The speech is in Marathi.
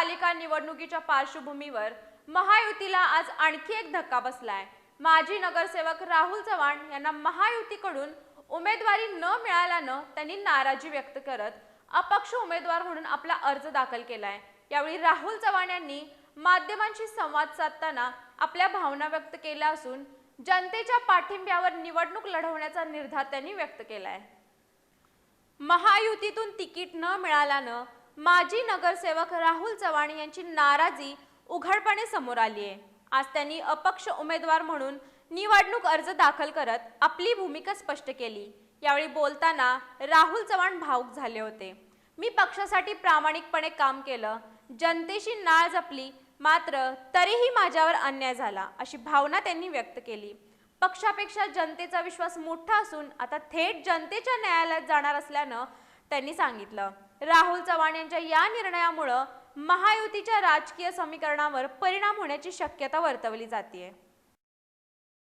महापालिका निवडणुकीच्या पार्श्वभूमीवर महायुतीला आज आणखी एक धक्का बसलाय. माजी नगरसेवक राहुल चव्हाण यांना महायुतीकडून उमेदवारी न मिळाल्यानं त्यांनी नाराजी व्यक्त करत अपक्ष उमेदवार म्हणून आपला अर्ज दाखल केलाय. यावेळी राहुल चव्हाण यांनी माध्यमांशी संवाद साधताना आपल्या भावना व्यक्त केल्या असून जनतेच्या पाठिंब्यावर निवडणूक लढवण्याचा निर्धार त्यांनी व्यक्त केलाय. महायुतीतून तिकीट न मिळाल्यानं माजी नगरसेवक राहुल चव्हाण यांची नाराजी उघडपणे समोर आली आहे. आज त्यांनी अपक्ष उमेदवार म्हणून निवडणूक अर्ज दाखल करत आपली भूमिका स्पष्ट केली. यावेळी बोलताना राहुल चव्हाण भावुक झाले होते. मी पक्षासाठी प्रामाणिकपणे काम केलं. जनतेशी नाळ जपली. मात्र तरीही माझ्यावर अन्याय झाला अशी भावना त्यांनी व्यक्त केली. पक्षापेक्षा जनतेचा विश्वास मोठा असून आता थेट जनतेच्या न्यायालयात जाणार असल्यानं त्यांनी सांगितलं. राहुल चव्हाण यांच्या या निर्णयामुळं महायुतीच्या राजकीय समीकरणावर परिणाम होण्याची शक्यता वर्तवली जाते